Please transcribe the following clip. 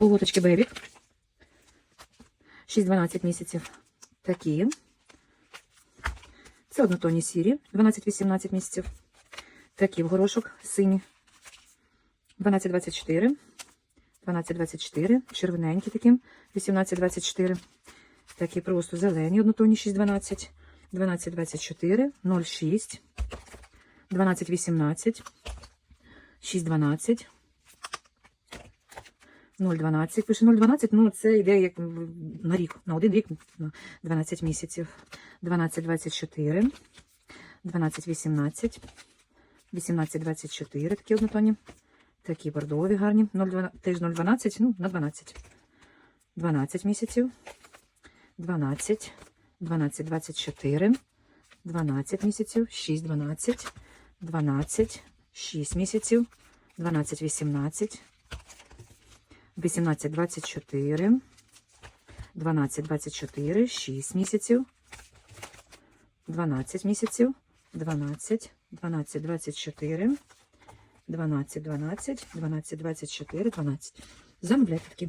Полоточки бебік. 6-12 місяців. Такі. Це однотонні сірі, 12-18 місяців. Такі в горошок сині. 12-24. 12-24. Червоненькі такі. 18-24. Такі просто зелені, однотонні 6-12. 12-24. 0,6. 12-18. 6-12. 0,12. Пише 0,12, ну це йде як на рік, на один рік, на 12 місяців. 12,24, 12,18, 18,24, такі однотонні. Такі бордові гарні. 0,12, теж 0,12, ну, на 12. 12 місяців. 12, 12, 24, 12 місяців, 6, 12, 12, 6 місяців, 12, 18, 18, 24, 12, 24, 6 місяців, 12 місяців, 12, 12, 24, 12, 12, 12, 24, 12. Замовляйте такі.